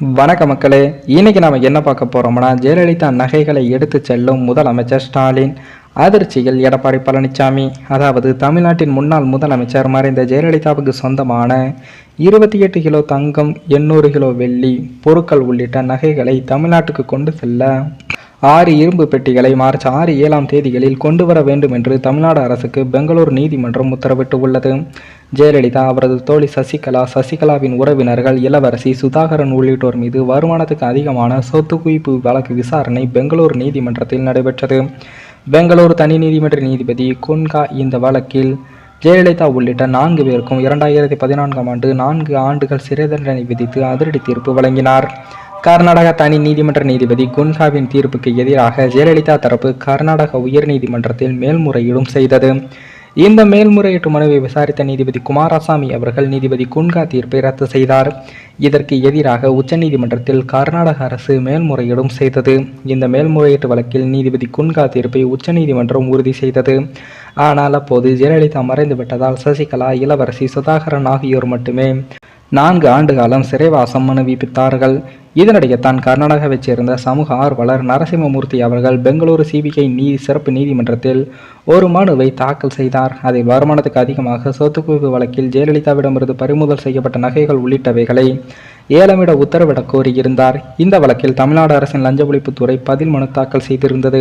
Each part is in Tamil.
வணக்க மக்களே இன்னைக்கு நாம் என்ன பார்க்க போகிறோம்னா ஜெயலலிதா நகைகளை எடுத்து செல்லும் முதலமைச்சர் ஸ்டாலின். அதிர்ச்சியில் எடப்பாடி பழனிசாமி அதாவது தமிழ்நாட்டின் முன்னாள் முதலமைச்சர் மறைந்த ஜெயலலிதாவுக்கு சொந்தமான இருபத்தி எட்டு கிலோ தங்கம் எண்ணூறு கிலோ வெள்ளி பொருட்கள் உள்ளிட்ட நகைகளை தமிழ்நாட்டுக்கு கொண்டு செல்ல ஆறு இரும்பு பெட்டிகளை மார்ச் ஆறு ஏழாம் தேதிகளில் கொண்டு வர வேண்டும் என்று தமிழ்நாடு அரசுக்கு பெங்களூர் நீதிமன்றம் உத்தரவிட்டு உள்ளது. ஜெயலலிதா அவரது தோழி சசிகலா சசிகலாவின் உறவினர்கள் இளவரசி சுதாகரன் உள்ளிட்டோர் மீது வருமானத்துக்கு அதிகமான சொத்து குவிப்பு வழக்கு விசாரணை பெங்களூர் நீதிமன்றத்தில் நடைபெற்றது. பெங்களூர் தனி நீதிமன்ற நீதிபதி குன்கா இந்த வழக்கில் ஜெயலலிதா உள்ளிட்ட நான்கு பேருக்கும் இரண்டாயிரத்தி பதினான்காம் ஆண்டு நான்கு ஆண்டுகள் சிறை தண்டனை விதித்து அதிரடி தீர்ப்பு வழங்கினார். கர்நாடக தனி நீதிமன்ற நீதிபதி குன்ஹாவின் தீர்ப்புக்கு எதிராக ஜெயலலிதா தரப்பு கர்நாடக உயர்நீதிமன்றத்தில் மேல்முறையீடும் செய்தது. இந்த மேல்முறையீட்டு மனுவை விசாரித்த நீதிபதி குமாரசாமி அவர்கள் நீதிபதி குன்கா தீர்ப்பை ரத்து செய்தார். இதற்கு எதிராக உச்சநீதிமன்றத்தில் கர்நாடக அரசு மேல்முறையீடும் செய்தது. இந்த மேல்முறையீட்டு வழக்கில் நீதிபதி குன்கா தீர்ப்பை உச்சநீதிமன்றம் உறுதி செய்தது. ஆனால் அப்போது ஜெயலலிதா மறைந்து விட்டதால் சசிகலா இளவரசி சுதாகரன் ஆகியோர் மட்டுமே நான்கு ஆண்டு காலம் சிறைவாசம் அனுபவித்தார்கள். இதனிடையே தான் கர்நாடகாவைச் சேர்ந்த சமூக ஆர்வலர் நரசிம்மமூர்த்தி அவர்கள் பெங்களூரு சிபிஐ நீதி சிறப்பு நீதிமன்றத்தில் ஒரு மனுவை தாக்கல் செய்தார். அதில் வருமானத்துக்கு அதிகமாக சொத்துக்குவிப்பு வழக்கில் ஜெயலலிதாவிடமிருந்து பறிமுதல் செய்யப்பட்ட நகைகள் உள்ளிட்டவைகளை ஏலமிட உத்தரவிட கோரியிருந்தார். இந்த வழக்கில் தமிழ்நாடு அரசின் லஞ்ச ஒழிப்புத்துறை பதில் மனு தாக்கல் செய்திருந்தது.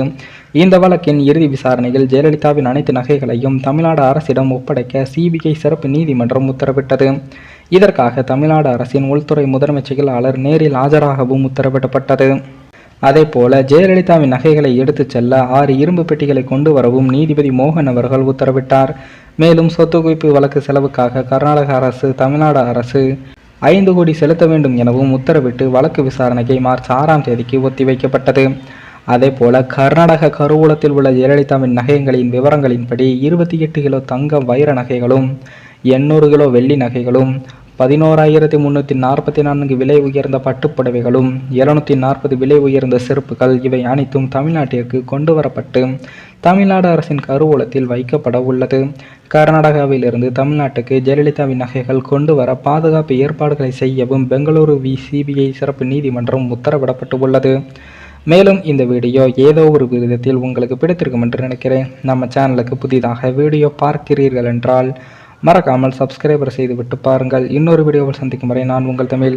இந்த வழக்கின் இறுதி விசாரணையில் ஜெயலலிதாவின் அனைத்து நகைகளையும் தமிழ்நாடு அரசிடம் ஒப்படைக்க சிபிஐ சிறப்பு நீதிமன்றம் உத்தரவிட்டது. இதற்காக தமிழ்நாடு அரசின் உள்துறை முதன்மைச் செயலாளர் நேரில் ஆஜராகவும் உத்தரவிடப்பட்டது. அதேபோல ஜெயலலிதாவின் நகைகளை எடுத்துச் செல்ல ஆறு இரும்பு பெட்டிகளை கொண்டு வரவும் நீதிபதி மோகன் அவர்கள் உத்தரவிட்டார். மேலும் சொத்து குவிப்பு வழக்கு செலவுக்காக கர்நாடக அரசு தமிழ்நாடு அரசு ஐந்து கோடி செலுத்த வேண்டும் எனவும் உத்தரவிட்டு வழக்கு விசாரணைக்கு மார்ச் ஆறாம் தேதிக்கு ஒத்திவைக்கப்பட்டது. அதேபோல கர்நாடக கருவூலத்தில் உள்ள ஜெயலலிதாவின் நகைகளின் விவரங்களின்படி இருபத்தி எட்டு கிலோ தங்க வைர நகைகளும் எண்ணூறு கிலோ வெள்ளி நகைகளும் பதினோராயிரத்தி முன்னூற்றி நாற்பத்தி நான்கு விலை உயர்ந்த பட்டுப்புடவைகளும் இருநூத்தி நாற்பது விலை உயர்ந்த செருப்புகள் இவை அனைத்தும் தமிழ்நாட்டிற்கு கொண்டு வரப்பட்டு தமிழ்நாடு அரசின் கருவூலத்தில் வைக்கப்பட உள்ளது. கர்நாடகாவிலிருந்து தமிழ்நாட்டுக்கு ஜெயலலிதாவின் நகைகள் கொண்டு வர பாதுகாப்பு ஏற்பாடுகளை செய்யவும் பெங்களூரு வி சிபிஐ சிறப்பு நீதிமன்றம் உத்தரவிடப்பட்டு உள்ளது. மேலும் இந்த வீடியோ ஏதோ ஒரு விதத்தில் உங்களுக்கு பிடித்திருக்கும் என்று நினைக்கிறேன். நம்ம சேனலுக்கு புதிதாக வீடியோ பார்க்கிறீர்கள் என்றால் மறக்காமல் சப்ஸ்கிரைபர் செய்துவிட்டு பாருங்கள். இன்னொரு வீடியோவில் சந்திக்கும் வரை நான் உங்கள் தமிழ்.